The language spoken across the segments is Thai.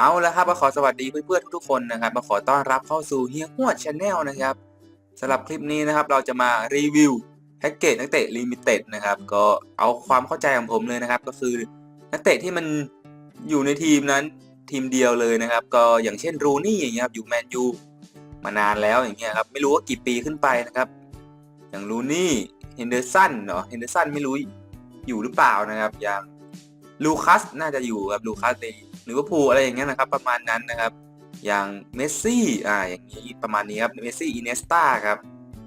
เอาละครับมาขอสวัสดีเพื่อนๆทุกๆคนนะครับมาขอต้อนรับเข้าสู่เฮียหัวชาแนลนะครับสำหรับคลิปนี้นะครับเราจะมารีวิวแพ็กเกจนักเตะลิมิเต็ดนะครับก็เอาความเข้าใจของผมเลยนะครับ ก็คือนักเตะที่มันอยู่ในทีมนั้นทีมเดียวเลยนะครับ ก็อย่างเช่นรูนี่อย่างเงี้ยครับอยู่แมนยูมานานแล้วอย่างเงี้ยครับไม่รู้ว่ากี่ปีขึ้นไปนะครับ อย่างรูนี่เฮนเดอร์สันเนาะเฮนเดอร์สันไม่รู้อยู่หรือเปล่านะครับ อย่างลูคัสน่าจะอยู่ครับลูคัสใน ลิเวอร์พูลอะไรอย่างเงี้ยนะครับ ประมาณนั้นนะครับ อย่างเมสซี่อ่าอย่างนี้ประมาณนี้ครับเมสซี่อินเนสตาครับ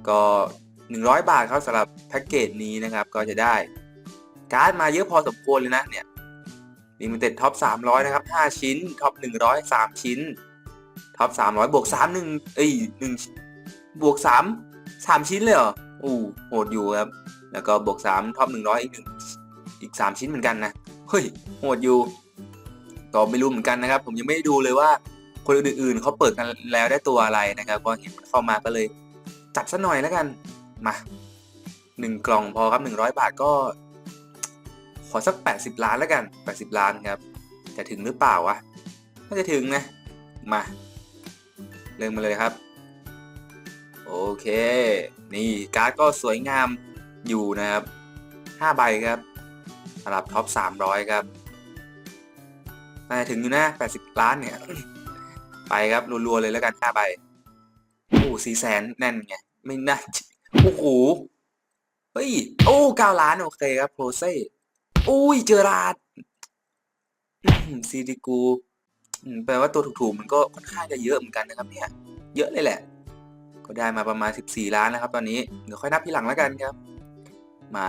ก็ 100 บาทครับสำหรับแพ็กเกจนี้นะครับ ก็จะได้การ์ดมาเยอะพอสมควรเลยนะเนี่ยลิมิเต็ดท็อป300 นะครับ 5 ชิ้นท็อป100 3 ชิ้นท็อป300 บวก 3 1 เอ้ย1บวก 3 3 ชิ้นเลยเหรออู้โหดอยู่ครับ แล้วก็บวก 3 ท็อป100 อีกหนึ่งอีก 3 ชิ้นเหมือนกันนะ เฮ้ย โหดอยู่ ก็ไม่รู้เหมือนกันนะครับ ผมยังไม่ได้ดูเลยว่าคนอื่นๆเขาเปิดกันแล้วได้ตัวอะไรนะครับ ก็เห็นเข้ามาก็เลยจัดซะหน่อยแล้วกันมาหนึ่งกล่องพอครับหนึ่งร้อยบาทก็ ขอสักแปดสิบล้านแล้วกันแปดสิบล้านครับจะถึงหรือเปล่าวะน่าจะถึงนะมาเริ่มมาเลยครับ โอเค นี่การ์ดก็สวยงามอยู่นะครับห้าใบครับสำหรับท็อปสามร้อยครับ น่าจะถึงอยู่นะ80ล้านเนี่ย ไปครับรัวๆเลยแล้วกัน5ใบโอ้สี่แสนแน่นไง ไม่น่าโอ้โหเฮ้ย โอ้เก้าล้านโอเคครับโปรเซ่อุ้ยเจอราดซีดิกูแปลว่าตัวถูกๆมันก็ค่อนข้างจะเยอะเหมือนกันนะครับเนี่ย เยอะเลยแหละ ก็ได้มาประมาณ 14 ล้านนะครับ ตอนนี้เดี๋ยวค่อยนับทีหลังแล้วกันครับ มา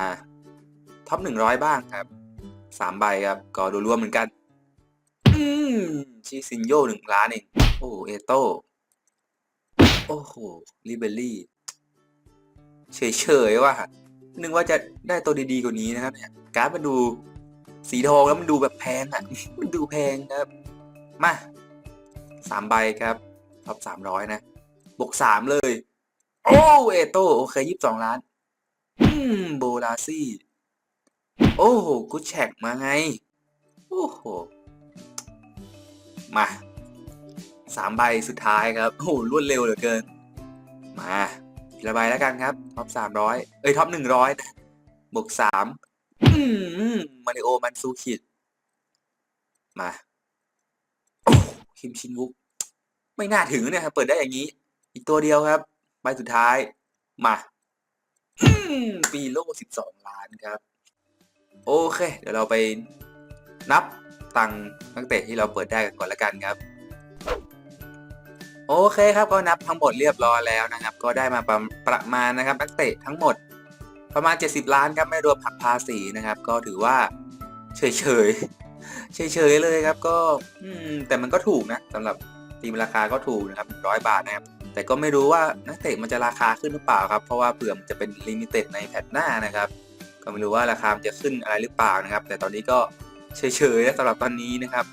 ท็อป100 บ้างครับสามใบครับ ก็รวมๆเหมือนกัน อืมชิซินโยหนึ่งล้านเองโอ้เอโต้โอ้โหลิเบอรี่เฉยๆว่ะนึกว่าจะได้ตัวดีๆกว่านี้นะครับเนี่ยการ์ดมันดูสีทองแล้วมันดูแบบแพงอะ มันดูแพงครับ มาสามใบครับท็อปสามร้อยนะ บวกสามเลย โอ้เอโต้โอเคยี่สิบสองล้าน อืม โบลาซี่ โอ้โหกูแชกมาไง โอ้โห มาสามใบสุดท้ายครับ โอ้โหรวดเร็วเหลือเกิน มาทีละใบแล้วกันครับ ท็อปสามร้อยเอ้ย ท็อปหนึ่งร้อยบวกสามมาริโอมันซูคิด มา โอ้คิมชินวุก ไม่น่าถึงเนี่ยครับ เปิดได้อย่างนี้ อีกตัวเดียวครับ ใบสุดท้าย มาปีโลสิบสองล้านครับ โอเค เดี๋ยวเราไปนับ ตังค์นักเตะที่เราเปิดได้กันก่อนละกันครับ โอเคครับก็นับทั้งหมดเรียบร้อยแล้วนะครับ ก็ได้มาประประมาณนะครับนักเตะทั้งหมดประมาณ 70 ล้านครับไม่รวมผักภาษีนะครับ ก็ถือว่าเฉยเฉยเฉยเฉยเลยครับ ก็อืมแต่มันก็ถูกนะสำหรับทีมราคาก็ถูกนะครับร้อยบาทนะครับ แต่ก็ไม่รู้ว่านักเตะมันจะราคาขึ้นหรือเปล่าครับ เพราะว่าเผื่อมันจะเป็นลิมิเต็ดในแพทหน้านะครับ ก็ไม่รู้ว่าราคามันจะขึ้นอะไรหรือเปล่านะครับ แต่ตอนนี้ก็ เฉยๆนะสำหรับตอนนี้นะครับ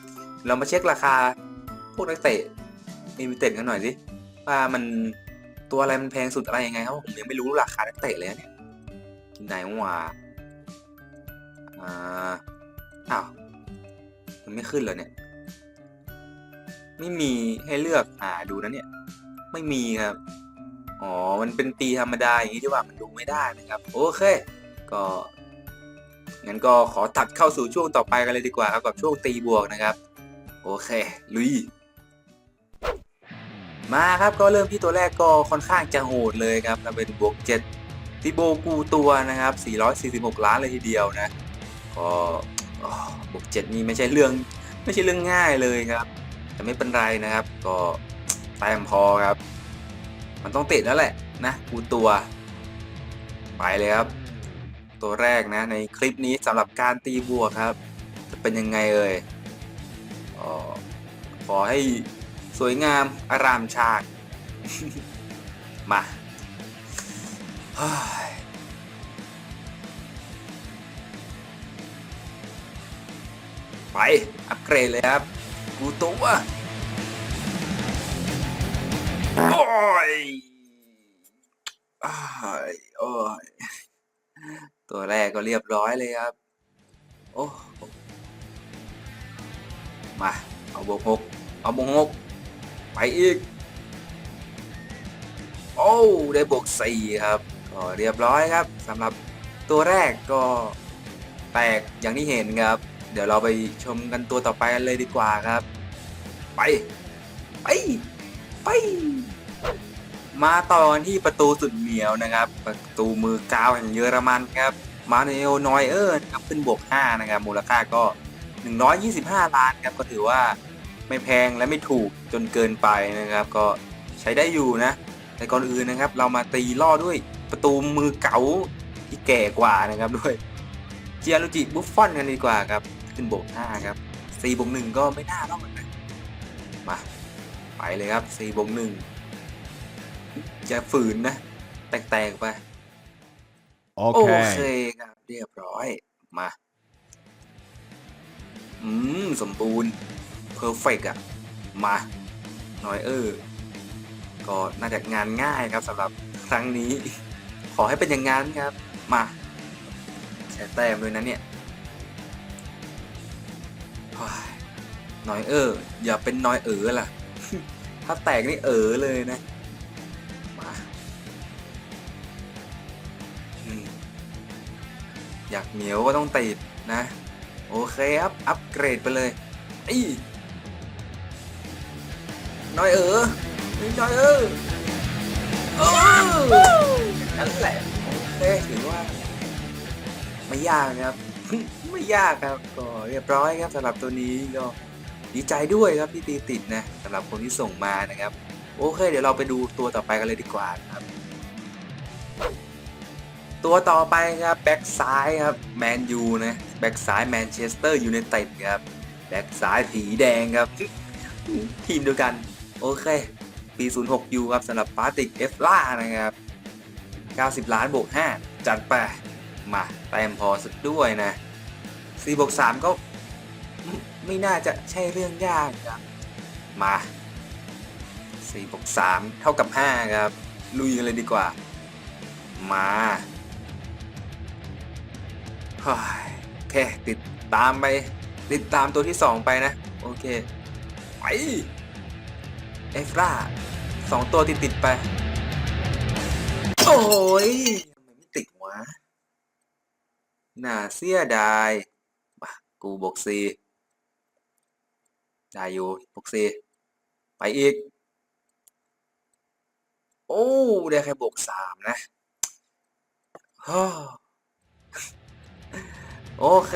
เรามาเช็คราคาพวกนักเตะลิมิเต็ดกันหน่อยสิว่ามันตัวอะไรมันแพงสุดอะไรยังไงครับผมยังไม่รู้ราคานักเตะเลยเนี่ยไหนวะอ่าอ้าวมันไม่ขึ้นเลยเนี่ย ไม่มีให้เลือกหาดูนะเนี่ย ไม่มีครับอ๋อมันเป็นปีธรรมดาอย่างนี้ดีกว่ามันดูไม่ได้นะครับ โอเค ก็ งั้นก็ขอตัดเข้าสู่ช่วงต่อไปกันเลยดีกว่าครับกับช่วงตีบวกนะครับ โอเคลุยมาครับก็เริ่มที่ตัวแรกก็ค่อนข้างจะโหดเลยครับถ้าเป็นบวก7ติโบกูตัวนะครับ 446 ล้านเลยทีเดียวนะก็บวก7นี่ไม่ใช่เรื่องไม่ใช่เรื่องง่ายเลยครับ แต่ไม่เป็นไรนะครับ ก็แต้มพอครับ มันต้องติดแล้วแหละนะกูตัว ไปเลยครับ ตัวแรกนะในคลิปนี้สำหรับการตีบวกครับ จะเป็นยังไงเอ่ยออขอให้สวยงามอารามชาติมาไป อัปเกรดเลยครับ กูตัวโอ้ยอ้ายโอ้ย ตัวแรกก็เรียบร้อยเลยครับ โอ้ มา เอาบวกหกเอาบวกหกไปอีก โอ้ ได้บวกสี่ครับ ก็เรียบร้อยครับสำหรับตัวแรกก็แตกอย่างที่เห็นครับ เดี๋ยวเราไปชมกันตัวต่อไปกันเลยดีกว่าครับ ไป ไป ไป มาต่อนที่ประตูสุดเหนียวนะครับ ประตูมือกาวแห่งเยอรมันครับมาเนลนอยเออร์นะครับขึ้นบวก 5 นะครับ มูลค่าก็ 125 ล้านครับ ก็ถือว่าไม่แพงและไม่ถูกจนเกินไปนะครับ ก็ใช้ได้อยู่นะ แต่ก่อนอื่นนะครับ เรามาตีล่อด้วยประตูมือเก๋าที่แก่กว่านะครับด้วยเจียรุจิบุฟฟอนกันดีกว่าครับ ขึ้นบวก 5 ครับ4บวก1ก็ไม่น่ารอดนะมา ไปเลยครับ4บวก1 จะฝืนนะ แตกๆไป โอเค Okay. ครับเรียบร้อยมา อืม สมบูรณ์เพอร์เฟกอะมาหน่อยเออ ก็น่าจะงานง่ายครับสำหรับครั้งนี้ ขอให้เป็นอย่างนั้นครับ มาแชร์แต้มด้วยนะเนี่ยโอ้ยหน่อยเออ อย่าเป็นน้อยเออล่ะ ถ้าแตกนี่เออเลยนะ อยากเหนียวก็ต้องติดนะ โอเคครับ อัปเกรดไปเลยไอ้น้อยเออน้อยเออเออนั่นแหละโอเคถือว่า ไม่ยากครับ ไม่ยากครับ ก็เรียบร้อยครับสำหรับตัวนี้ก็ดีใจด้วยครับที่ตีติดนะสำหรับคนที่ส่งมานะครับ โอเค เดี๋ยวเราไปดูตัวต่อไปกันเลยดีกว่าครับ ตัวต่อไปครับแบ็กซ้ายครับแมนยูนะแบ็กซ้ายแมนเชสเตอร์ยูไนเต็ดครับแบ็กซ้ายสีแดงครับ ทีมเดียวกัน โอเค ปี 06ยูครับสำหรับปาติกเอฟล่านะครับ 90 ล้านบวก 5 จัดไป มาแต้มพอสุดด้วยนะ4บวก3ก็ไม่ไม่น่าจะใช่เรื่องยากครับมา4บวก3เท่ากับ 5 ครับ ลุยกันเลยดีกว่า มา เฮ้ยโอเคติดตามไป ติดตามตัวที่ 2 ไปนะ โอเค ไป เอฟราสองตัวติดติดไป โอ้ยทำไมไม่ติดวะน่าเสียดายมากูบวกซีได้อยู่บวกซีไปอีก โอ้ ได้แค่บวกสามนะฮ่า โอเค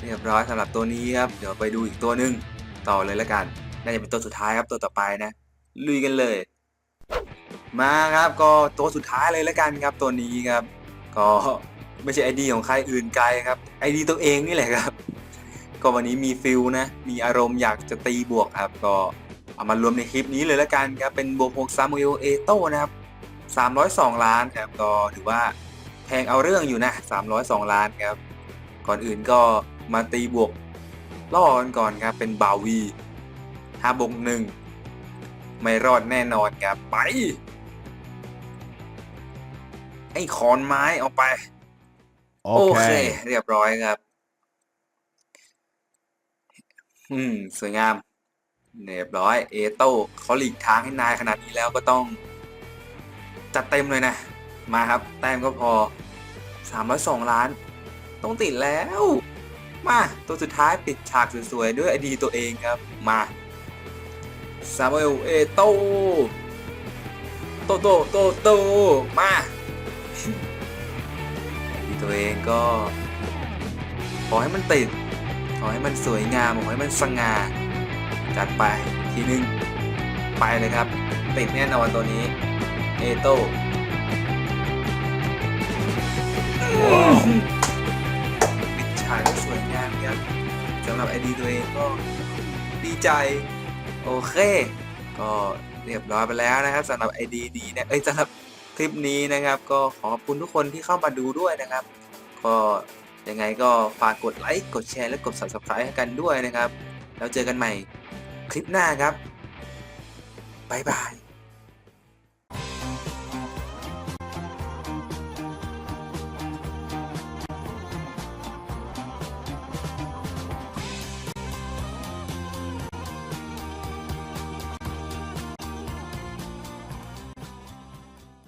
เรียบร้อยสำหรับตัวนี้ครับ เดี๋ยวไปดูอีกตัวหนึ่งต่อเลยแล้วกัน น่าจะเป็นตัวสุดท้ายครับตัวต่อไปนะ ลุยกันเลย มาครับก็ตัวสุดท้ายเลยแล้วกันครับตัวนี้ครับ ก็ไม่ใช่ไอดีของใครอื่นไกลครับไอดีตัวเองนี่แหละครับก็วันนี้มีฟิลนะ มีอารมณ์อยากจะตีบวกครับ ก็เอามารวมในคลิปนี้เลยแล้วกันครับเป็นบวก6ซามูเอลเอโต้นะครับ302 ล้านครับก็ถือว่าแพงเอาเรื่องอยู่นะ 302 ล้านครับ ก่อนอื่นก็มาตีบวกล่อกันก่อนครับเป็นบาวี5บวก1ไม่รอดแน่นอนครับไป ไอ้ขอนไม้เอาไป โอเค Okay. เรียบร้อยครับ อืม สวยงาม เรียบร้อย เอโต้เขาหลีกทางให้นายขนาดนี้แล้วก็ต้อง จัดเต็มเลยนะ มาครับ แต้มก็พอ 302 ล้าน ต้องติดแล้ว มา ตัวสุดท้ายปิดฉากสวยๆ ด้วยไอดีตัวเองครับ มาซามูเอลเอโตโตโตโตโตมาไอดีตัวเองก็ ขอให้มันติด ขอให้มันสวยงาม ขอให้มันสง่า จัดไปทีนึง ไปเลยครับ ติดแน่นอนตัวนี้ เอโต้ปิ ครับสำหรับไอดีตัวเองก็ดีใจ โอเค ก็เรียบร้อยไปแล้วนะครับสำหรับไอดีดีนี่ยเอ้ยสำหรับคลิปนี้นะครับ ก็ขอบคุณทุกคนที่เข้ามาดูด้วยนะครับ ก็ยังไงก็ฝากกดไลค์กดแชร์และกด subscribe ให้กันด้วยนะครับ แล้วเจอกันใหม่คลิปหน้าครับบ๊ายบาย